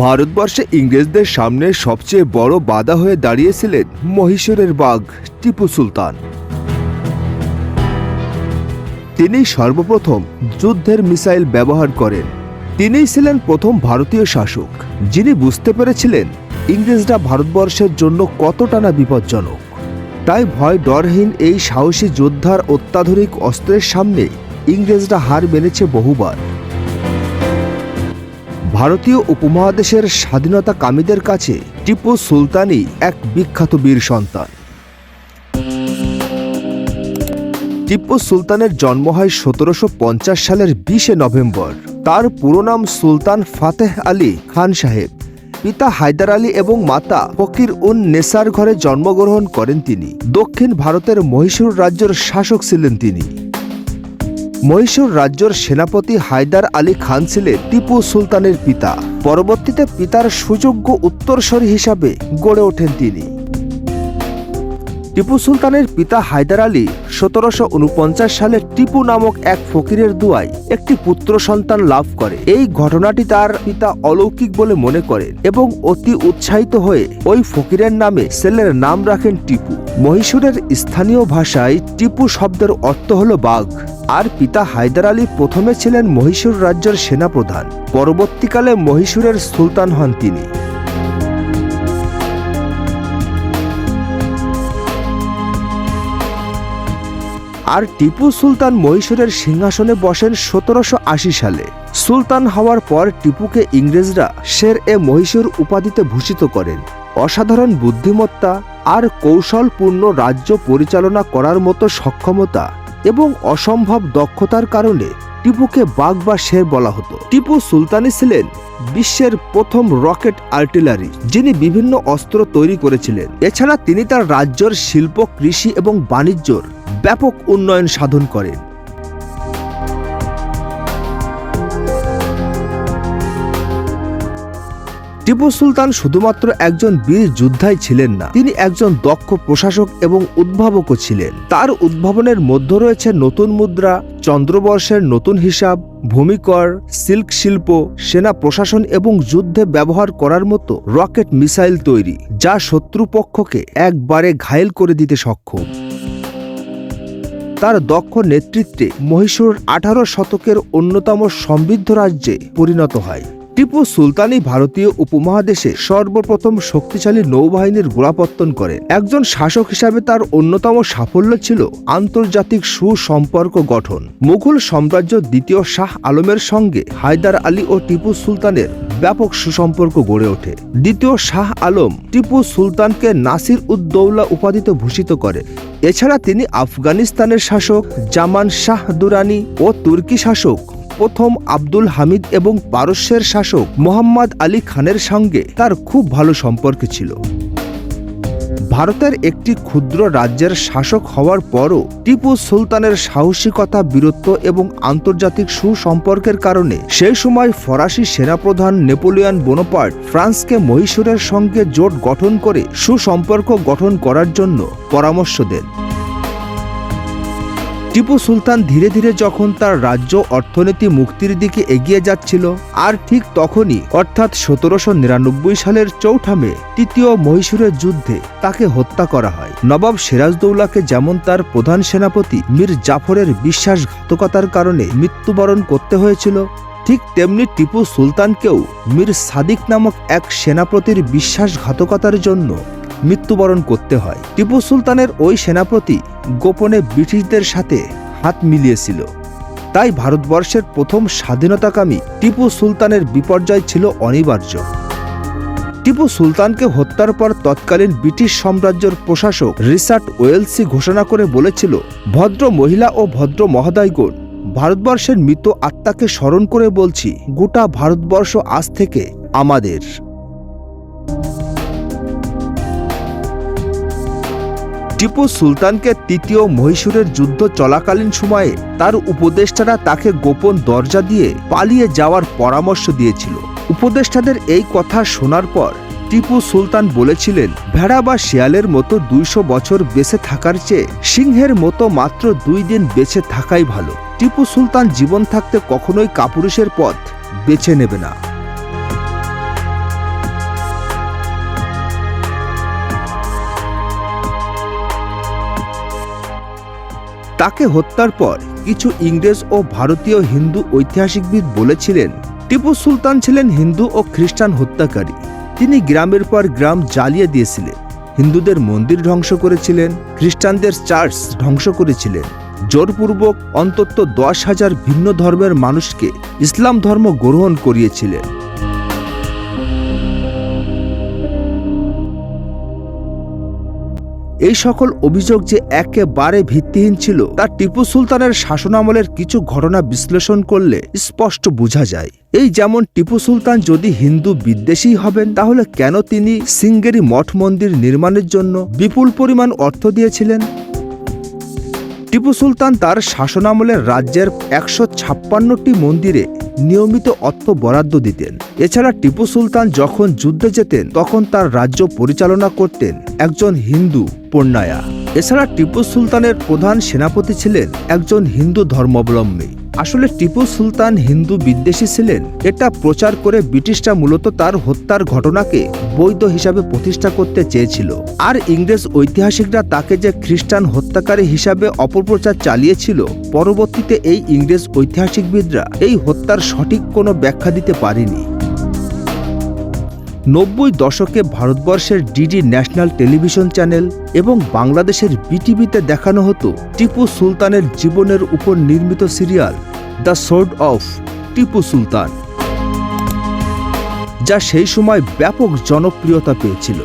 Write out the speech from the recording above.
ভারতবর্ষে ইংরেজদের সামনে সবচেয়ে বড় বাধা হয়ে দাঁড়িয়েছিলেন মহীশূরের বাঘ টিপু সুলতান। তিনি সর্বপ্রথম যুদ্ধের মিসাইল ব্যবহার করেন। তিনিই ছিলেন প্রথম ভারতীয় শাসক, যিনি বুঝতে পেরেছিলেন ইংরেজরা ভারতবর্ষের জন্য কতটা না বিপজ্জনক। তাই ভয় ডরহীন এই সাহসী যোদ্ধার অত্যাধুনিক অস্ত্রের সামনে ইংরেজরা হার মেনেছে বহুবার। ভারতীয় উপমহাদেশের স্বাধীনতা কামীদের কাছে টিপু সুলতানই এক বিখ্যাত বীর সন্তান। টিপু সুলতানের জন্ম হয় সতেরোশো পঞ্চাশ সালের বিশে নভেম্বর। তার পুরো নাম সুলতান ফাতেহ আলী খান সাহেব। পিতা হায়দার আলী এবং মাতা ফকির উন নেসার ঘরে জন্মগ্রহণ করেন তিনি। দক্ষিণ ভারতের মহীশূর রাজ্যের শাসক ছিলেন তিনি। মহীশূর রাজ্যর সেনাপতি হায়দার আলী খান ছিলেন টিপু সুলতানের পিতা। পরবর্তীতে পিতার সুযোগ্য উত্তরসরী হিসাবে গড়ে ওঠেন তিনি। টিপু সুলতানের পিতা হায়দার আলী সতেরোশো উনপঞ্চাশ সালে টিপু নামক এক ফকিরের দুয়ায় একটি পুত্র সন্তান লাভ করে। এই ঘটনাটি তার পিতা অলৌকিক বলে মনে করেন এবং অতি উৎসাহিত হয়ে ওই ফকিরের নামে ছেলের নাম রাখেন টিপু। মহীশূরের স্থানীয় ভাষায় টিপু শব্দের অর্থ হল বাঘ। আর পিতা হায়দার আলী প্রথমে ছিলেন মহীশূর রাজ্যের সেনাপ্রধান। পরবর্তীকালে মহীশূরের সুলতান হন তিনি। আর টিপু সুলতান মহীশূরের সিংহাসনে বসেন সতেরোশো আশি সালে। সুলতান হওয়ার পর টিপুকে ইংরেজরা শের এ মহীশূর উপাধিতে ভূষিত করেন। অসাধারণ বুদ্ধিমত্তা আর কৌশলপূর্ণ রাজ্য পরিচালনা করার মতো সক্ষমতা এবং অসম্ভব দক্ষতার কারণে টিপুকে বাঘ বা শের বলা হতো। টিপু সুলতানি ছিলেন বিশ্বের প্রথম রকেট আর্টিলারি, যিনি বিভিন্ন অস্ত্র তৈরি করেছিলেন। এছাড়া তিনি তার রাজ্যের শিল্প, কৃষি এবং বাণিজ্যর ব্যাপক উন্নয়ন সাধন করেন টিপু সুলতান শুধুমাত্র একজন বীর যোদ্ধাই ছিলেন না, তিনি একজন দক্ষ প্রশাসক এবং উদ্ভাবকও ছিলেন। তার উদ্ভাবনের মধ্যে রয়েছে নতুন মুদ্রা, চন্দ্রবর্ষের নতুন হিসাব, ভূমিকর, সিল্ক শিল্প, সেনা প্রশাসন এবং যুদ্ধে ব্যবহার করার মতো রকেট মিসাইল তৈরি, যা শত্রুপক্ষকে একবারে ঘায়েল করে দিতে সক্ষম। তার দক্ষ নেতৃত্বে মহীশূর আঠারো শতকের অন্যতম সমৃদ্ধ রাজ্যে পরিণত হয়। টিপু সুলতানই ভারতীয় উপমহাদেশে সর্বপ্রথম শক্তিশালী নৌবাহিনীর গোড়াপত্তন করেন। একজন শাসক হিসাবে তার অন্যতম সাফল্য ছিল আন্তর্জাতিক সুসম্পর্ক গঠন। মুঘল সাম্রাজ্য দ্বিতীয় শাহ আলমের সঙ্গে হায়দার আলী ও টিপু সুলতানের ব্যাপক সুসম্পর্ক গড়ে ওঠে। দ্বিতীয় শাহ আলম টিপু সুলতানকে নাসির উদ্দৌলা উপাধিতে ভূষিত করে। এছাড়া তিনি আফগানিস্তানের শাসক, জামান শাহ দুরানি ও তুর্কি শাসক, প্রথম আব্দুল হামিদ এবং পারস্যের শাসক মোহাম্মদ আলী খানের সঙ্গে তার খুব ভালো সম্পর্ক ছিল। ভারতের একটি ক্ষুদ্র রাজ্যের শাসক হওয়ার পরও টিপু সুলতানের সাহসিকতা, বীরত্ব এবং আন্তর্জাতিক সুসম্পর্কের কারণে সেই সময় ফরাসি সেনাপ্রধান নেপোলিয়ন বোনোপার্ট ফ্রান্সকে মহীশূরের সঙ্গে জোট গঠন করে সুসম্পর্ক গঠন করার জন্য পরামর্শ দেন। টিপু সুলতান ধীরে ধীরে যখন তার রাজ্য অর্থনীতি মুক্তির দিকে এগিয়ে যাচ্ছিল, আর ঠিক তখনই, অর্থাৎ সতেরোশো নিরানব্বই সালের চৌঠা মে, তৃতীয় মহীশূরের যুদ্ধে তাকে হত্যা করা হয়। নবাব সিরাজদৌলাকে যেমন তার প্রধান সেনাপতি মীর জাফরের বিশ্বাসঘাতকতার কারণে মৃত্যুবরণ করতে হয়েছিল, ঠিক তেমনি টিপু সুলতানকেও মীর সাদিক নামক এক সেনাপতির বিশ্বাসঘাতকতার জন্য মৃত্যুবরণ করতে হয়। টিপু সুলতানের ওই সেনাপতি গোপনে ব্রিটিশদের সাথে হাত মিলিয়েছিল। তাই ভারতবর্ষের প্রথম স্বাধীনতাকামী টিপু সুলতানের বিপর্যয় ছিল অনিবার্য। টিপু সুলতানকে হত্যার পর তৎকালীন ব্রিটিশ সাম্রাজ্যের প্রশাসক রিচার্ড ওয়েলসি ঘোষণা করে বলেছিল, ভদ্র মহিলা ও ভদ্র মহোদয়গণ, ভারতবর্ষের মৃত আত্মাকে স্মরণ করে বলছি, গোটা ভারতবর্ষ আজ থেকে আমাদের। টিপু সুলতানকে তৃতীয় মহীশূরের যুদ্ধ চলাকালীন সময়ে তার উপদেষ্টারা তাকে গোপন দরজা দিয়ে পালিয়ে যাওয়ার পরামর্শ দিয়েছিল। উপদেষ্টাদের এই কথা শোনার পর টিপু সুলতান বলেছিলেন, ভেড়া বা শিয়ালের মতো দুইশো বছর বেঁচে থাকার চেয়ে সিংহের মতো মাত্র দুই দিন বেঁচে থাকাই ভালো। টিপু সুলতান জীবন থাকতে কখনোই কাপুরুষের পথ বেছে নেবে না। তাকে হত্যার পর কিছু ইংরেজ ও ভারতীয় হিন্দু ঐতিহাসিকবিদ বলেছিলেন, টিপু সুলতান ছিলেন হিন্দু ও খ্রিস্টান হত্যাকারী। তিনি গ্রামের পর গ্রাম জ্বালিয়ে দিয়েছিলেন। হিন্দুদের মন্দির ধ্বংস করেছিলেন, খ্রিস্টানদের চার্চ ধ্বংস করেছিলেন। জোরপূর্বক অন্তত দশ হাজার ভিন্ন ধর্মের মানুষকে ইসলাম ধর্ম গ্রহণ করিয়েছিলেন। এই সকল অভিযোগ যে একেবারে ভিত্তিহীন ছিল, তা টিপু সুলতানের শাসনামলের কিছু ঘটনা বিশ্লেষণ করলে স্পষ্ট বোঝা যায়। এই যেমন টিপু সুলতান যদি হিন্দু বিদ্বেষী হবেন, তাহলে কেন তিনি সিঙ্গেরি মঠ মন্দির নির্মাণের জন্য বিপুল পরিমাণ অর্থ দিয়েছিলেন? টিপু সুলতান তার শাসনামলে রাজ্যের একশো ছাপ্পান্নটি মন্দিরে নিয়মিত অর্থ বরাদ্দ দিতেন। এছাড়া টিপু সুলতান যখন যুদ্ধে যেতেন, তখন তার রাজ্য পরিচালনা করতেন একজন হিন্দু পণ্যায়া। এছাড়া টিপু সুলতানের প্রধান সেনাপতি ছিলেন একজন হিন্দু ধর্মাবলম্বী। আসলে টিপু সুলতান হিন্দু বিদ্বেষী ছিলেন, এটা প্রচার করে ব্রিটিশরা মূলত তার হত্যার ঘটনাকে বৈধ হিসাবে প্রতিষ্ঠা করতে চেয়েছিল। আর ইংরেজ ঐতিহাসিকরা তাকে যে খ্রিস্টান হত্যাকারী হিসাবে অপপ্রচার চালিয়েছিল, পরবর্তীতে এই ইংরেজ ঐতিহাসিকবিদরা এই হত্যার সঠিক কোনো ব্যাখ্যা দিতে পারেনি। নব্বই দশকে ভারতবর্ষের ডিডি ন্যাশনাল টেলিভিশন চ্যানেল এবং বাংলাদেশের বিটিভিতে দেখানো হতো টিপু সুলতানের জীবনের উপর নির্মিত serial the sword of Tipu Sultan, যা সেই সময় ব্যাপক জনপ্রিয়তা পেয়েছিল।